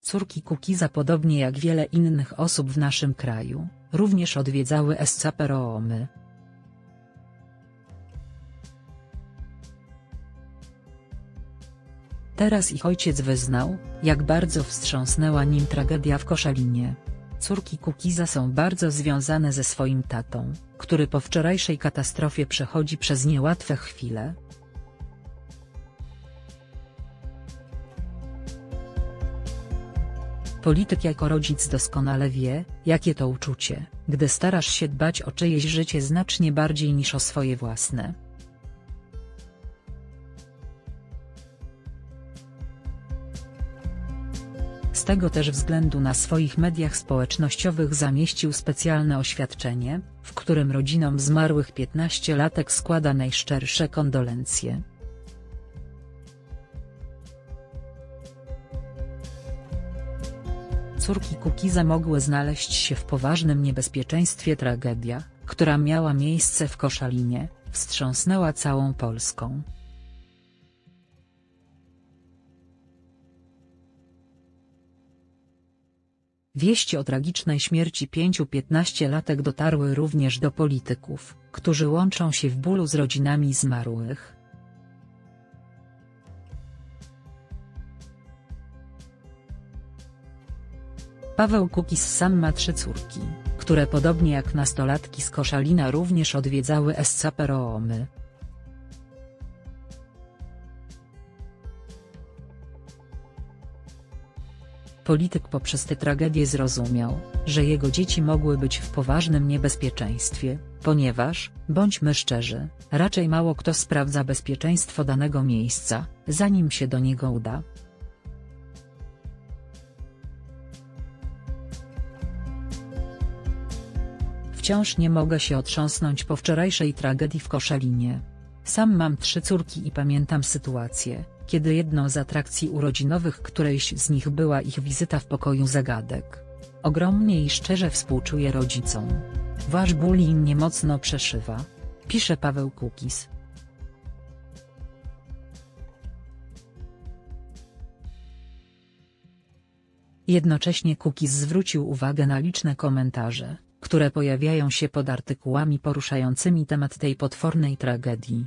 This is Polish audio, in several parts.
Córki Kukiza podobnie jak wiele innych osób w naszym kraju, również odwiedzały SCP-Roomy. Teraz ich ojciec wyznał, jak bardzo wstrząsnęła nim tragedia w Koszalinie. Córki Kukiza są bardzo związane ze swoim tatą, który po wczorajszej katastrofie przechodzi przez niełatwe chwile. Polityk jako rodzic doskonale wie, jakie to uczucie, gdy starasz się dbać o czyjeś życie znacznie bardziej niż o swoje własne. Z tego też względu na swoich mediach społecznościowych zamieścił specjalne oświadczenie, w którym rodzinom zmarłych 15-latek składa najszczersze kondolencje. Córki Kukiza mogły znaleźć się w poważnym niebezpieczeństwie tragedia, która miała miejsce w Koszalinie, wstrząsnęła całą Polską. Wieści o tragicznej śmierci pięciu piętnastolatek dotarły również do polityków, którzy łączą się w bólu z rodzinami zmarłych. Paweł Kukiz sam ma trzy córki, które podobnie jak nastolatki z Koszalina również odwiedzały SCP-Roomy. Polityk poprzez tę tragedię zrozumiał, że jego dzieci mogły być w poważnym niebezpieczeństwie, ponieważ, bądźmy szczerzy, raczej mało kto sprawdza bezpieczeństwo danego miejsca, zanim się do niego uda. Wciąż nie mogę się otrząsnąć po wczorajszej tragedii w Koszalinie. Sam mam trzy córki i pamiętam sytuację, kiedy jedną z atrakcji urodzinowych którejś z nich była ich wizyta w pokoju zagadek. Ogromnie i szczerze współczuję rodzicom. Wasz ból im nie mocno przeszywa. Pisze Paweł Kukis. Jednocześnie Kukis zwrócił uwagę na liczne komentarze, które pojawiają się pod artykułami poruszającymi temat tej potwornej tragedii.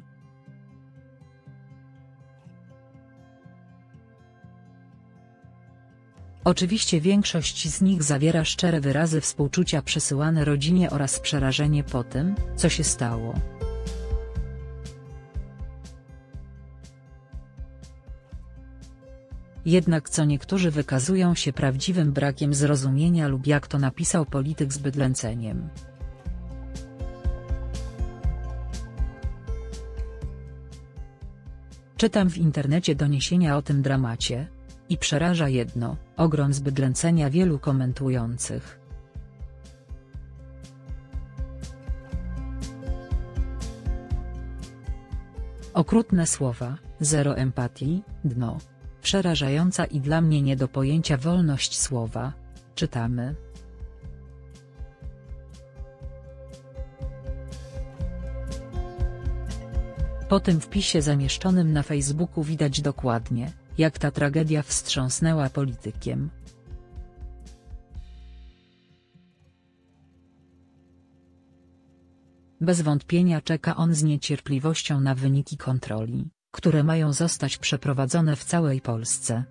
Oczywiście większość z nich zawiera szczere wyrazy współczucia przesyłane rodzinie oraz przerażenie po tym, co się stało. Jednak co niektórzy wykazują się prawdziwym brakiem zrozumienia lub jak to napisał polityk z bydlęceniem. Czytam w internecie doniesienia o tym dramacie, i przeraża jedno, ogrom zbydlęcenia wielu komentujących. Okrutne słowa, zero empatii, dno. Przerażająca i dla mnie nie do pojęcia wolność słowa, czytamy. Po tym wpisie zamieszczonym na Facebooku widać dokładnie, jak ta tragedia wstrząsnęła politykiem. Bez wątpienia czeka on z niecierpliwością na wyniki kontroli, które mają zostać przeprowadzone w całej Polsce.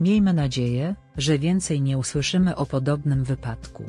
Miejmy nadzieję, że więcej nie usłyszymy o podobnym wypadku.